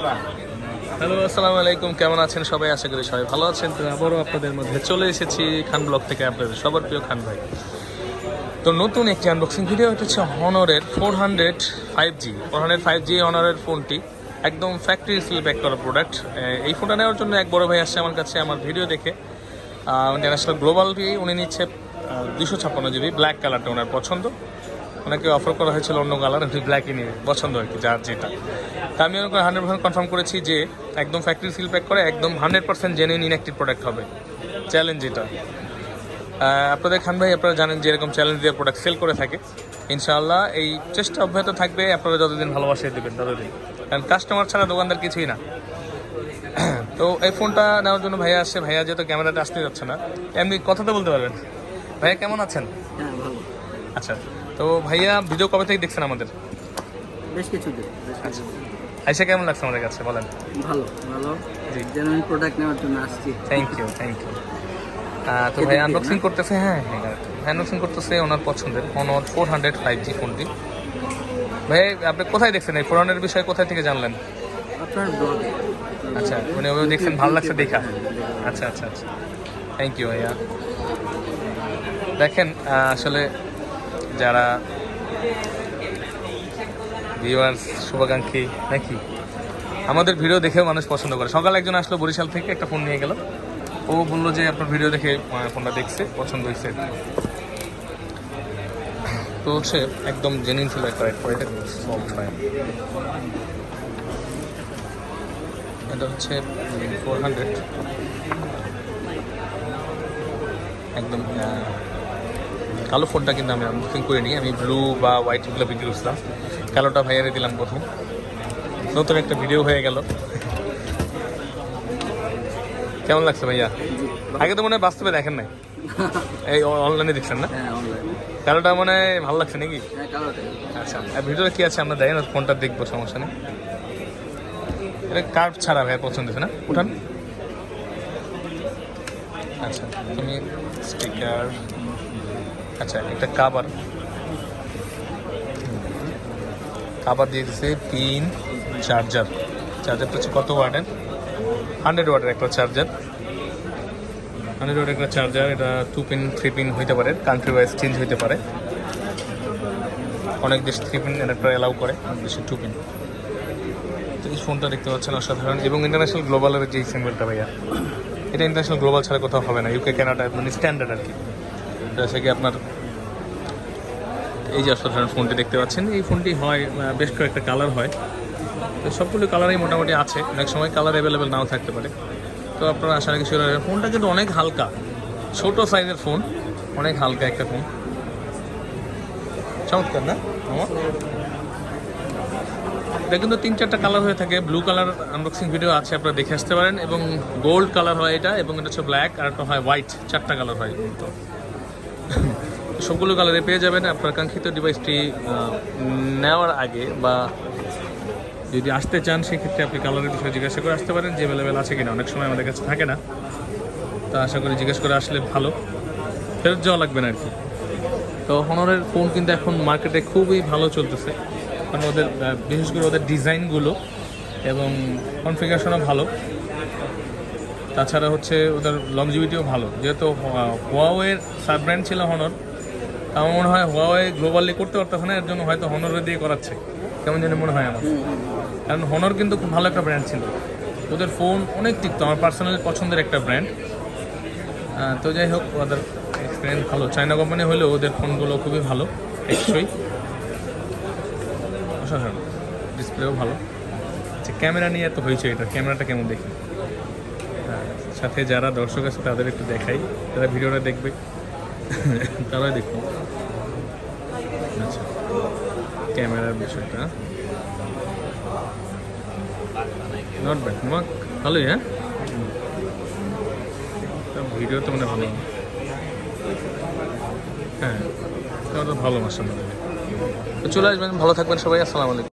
Hello, আসসালামু আলাইকুম। কেমন আছেন সবাই? আশা করি সবাই ভালো আছেন। তো আবারও আপনাদের মধ্যে চলে এসেছি খান ব্লগ থেকে আপনাদের সবার প্রিয় খান ভাই। তো নতুন একটি আনবক্সিং ভিডিও হচ্ছে হনরের four hundred five G four hundred five G অনারের ফোনটি একদম ফ্যাক্টরি সিল ব্যাক করা প্রোডাক্ট এই ফোনটা নেওয়ার জন্য এক বড় ভাই আসছে আমার কাছে আমার ভিডিও দেখে। ইন্টারন্যাশনাল গ্লোবালটি উনি নিচ্ছে দুশো ছাপ্পান্ন জিবি ব্ল্যাক কালারটা ওনার পছন্দ। ওনাকে অফার করা হয়েছিল অন্য কালার উনি ব্ল্যাকই নিয়ে, পছন্দ আর কি, যার যেটা। তা আমি ওনাকে হান্ড্রেড পার্সেন্ট কনফার্ম করেছি যে একদম ফ্যাক্টরি সিল প্যাক করে একদম hundred percent genuine inactive product হবে। চ্যালেঞ্জ এটা। আপনাদের খান ভাই, আপনারা জানেন যে এরকম চ্যালেঞ্জ দিয়ে প্রোডাক্ট সেল করে থাকে। ইনশাআল্লাহ এই চেষ্টা অব্যাহত থাকবে, আপনারা যতদিন ভালোবাসে দেবেন, ততদিন। কারণ কাস্টমার ছাড়া দোকানদার কিছুই না। তো এই ফোনটা নেওয়ার জন্য ভাইয়া আসছে, ভাইয়া যেহেতু ক্যামেরাটা আসতে যাচ্ছে না, এমনি কথা তো বলতে পারবেন। ভাইয়া কেমন আছেন? হ্যাঁ আচ্ছা। তো ভাইয়া ভিডিও কবে থেকে দেখছেন আমাদের? বেশ কিছু কিছু আইসা কেমন লাগছে আমাদের কাছে? বলেন। ভালো ভালো। জি। জেনুইন প্রোডাক্ট নেওয়ার জন্য আসছি। থ্যাংক ইউ থ্যাংক ইউ তো ভাই আনবক্সিং করতেছে হ্যাঁ হ্যাঁ আনবক্সিং করতেছে ওনার পছন্দের অনর ফোর হান্ড্রেড ফাইভ জি ফোনটি ভাই আপনি কোথায় দেখছেন এই ফোর বিষয়ে কোথায় থেকে জানলেন? আপনার ব্লগে আচ্ছা উনি ওভাবে দেখছেন ভালো লাগছে দেখা। আচ্ছা আচ্ছা আচ্ছা। থ্যাংক ইউ ভাইয়া। দেখেন আসলে যারা ভিউয়ার্স শুভাকাঙ্ক্ষী, নাকি? আমাদের ভিডিও দেখেও মানুষ পছন্দ করে। সকালে একজন আসলো বরিশাল থেকে, একটা ফোন নিয়ে গেল। ও বলল যে, আপনার ভিডিও দেখে ফোনটা দেখছে, পছন্দ হয়েছে। তো হচ্ছে একদম জেনুইন ছিল একটা এটা এটা হচ্ছে ফোর হান্ড্রেড একদম কালো ফোনটা কিন্তু আমি আনবক্সিং করিনি আমি ব্লু বা হোয়াইট এগুলো বিক্রি করছিলাম। কালোটা ভাইয়ারে দিলাম প্রথম। নতুন একটা ভিডিও হয়ে গেল। কেমন লাগছে ভাইয়া? আগে তো মনে হয় বাস্তবে দেখেন নাই। এই অনলাইনে দেখছেন না? হ্যাঁ কালোটা মনে হয় ভালো লাগছে নাকি? হ্যাঁ আচ্ছা ভিডিওটা কি আছে আমরা দেখেন ফোনটা দেখব সমস্যা নেই। এটা কার্ভ ছাড়া ভাই পছন্দ হয়েছে না? উঠান আচ্ছা তুমি স্টিকার আচ্ছা একটা কাবার কাবার দিয়ে দিচ্ছে পিন চার্জার চার্জারটা হচ্ছে কত ওয়াটের হান্ড্রেড ওয়াটের একটা চার্জার হান্ড্রেড ওয়াটের একটা চার্জার এটা টু পিন থ্রি পিন হইতে পারে কান্ট্রি ওয়াইজ চেঞ্জ হইতে পারে। অনেক দেশ থ্রি পিন অ্যাডাপ্টার অ্যালাউ করে, অনেক দেশে টু পিন তো এই ফোনটা দেখতে পাচ্ছেন অসাধারণ। এবং ইন্টারন্যাশনাল গ্লোবালের যে সিম্বলটা ভাইয়া, এটা ইন্টারন্যাশনাল গ্লোবাল ছাড়া কোথাও হবে না ইউকে কানাডা মানে স্ট্যান্ডার্ড আর কি। এটা কি আপনার, এই যে অসাধারণ ফোনটি দেখতে পাচ্ছেন, এই ফোনটি হয় বেশ কয়েকটা কালার হয়। তো সবগুলো কালারই মোটামুটি আছে, অনেক সময় কালার অ্যাভেলেবেল নাও থাকতে পারে। তো আপনারা আশা রাখি ফোনটা কিন্তু অনেক হালকা, ছোট সাইজের ফোন অনেক হালকা একটা ফোন চমৎকার না আমার এটা কিন্তু তিন চারটা কালার হয়ে থাকে ব্লু কালার আনবক্সিং ভিডিও আছে, আপনারা দেখে আসতে পারেন। এবং গোল্ড কালার হয় এটা, এবং এটা হচ্ছে ব্ল্যাক আর একটা হয় হোয়াইট চারটা কালার হয়। তো সবগুলো কালারে পেয়ে যাবেন। আপনার কাঙ্ক্ষিত ডিভাইসটি নেওয়ার আগে বা যদি আসতে চান, সেক্ষেত্রে আপনি কালারের বিষয়ে জিজ্ঞাসা করে আসতে পারেন, যে অ্যাভেলেবেল আছে কিনা। অনেক সময় আমাদের কাছে থাকে না। তা আশা করি জিজ্ঞেস করে আসলে ভালো। ফেরত যাওয়া লাগবে না আর কি। তো হনরের ফোন কিন্তু এখন মার্কেটে খুবই ভালো চলতেছে। কারণ ওদের বিশেষ করে ওদের ডিজাইনগুলো এবং কনফিগারেশনও ভালো। তাছাড়া হচ্ছে ওদের লংজিভিটিও ভালো। যেহেতু হোয়াওয়ের সাব ব্র্যান্ড ছিল হনর আমার মনে হয় হোয়াওয়ে গ্লোবালি করতে পারতেছে না, এর জন্য হয়তো হনরে দিয়ে করাচ্ছে। কেমন জানি মনে হয় আমার। কারণ হনর কিন্তু খুব ভালো একটা ব্র্যান্ড ছিল। ওদের ফোন অনেক টিকতো, আমার পার্সোনালি পছন্দের একটা ব্র্যান্ড তো যাই হোক, ওদের এক্সপিরিয়েন্স ভালো। চায়না কোম্পানি হলেও ওদের ফোনগুলো খুবই ভালো টেকসই অসাধারণ। ডিসপ্লেও ভালো। আচ্ছা ক্যামেরা নিয়ে এত হয়েছে এটা ক্যামেরাটা কেমন দেখি? সাথে যারা দর্শক আছে, তাদের একটু দেখাই। তারা ভিডিওটা দেখবে। তারা দেখুন। আচ্ছা ক্যামেরার বিষয়টা। নট ব্যাড মাক ভালোই হ্যাঁ? ভিডিও তো মানে ভালো। হ্যাঁ তো ভালো মাসাল চলে আসবেন, ভালো থাকবেন সবাই। আসসালামু আলাইকুম।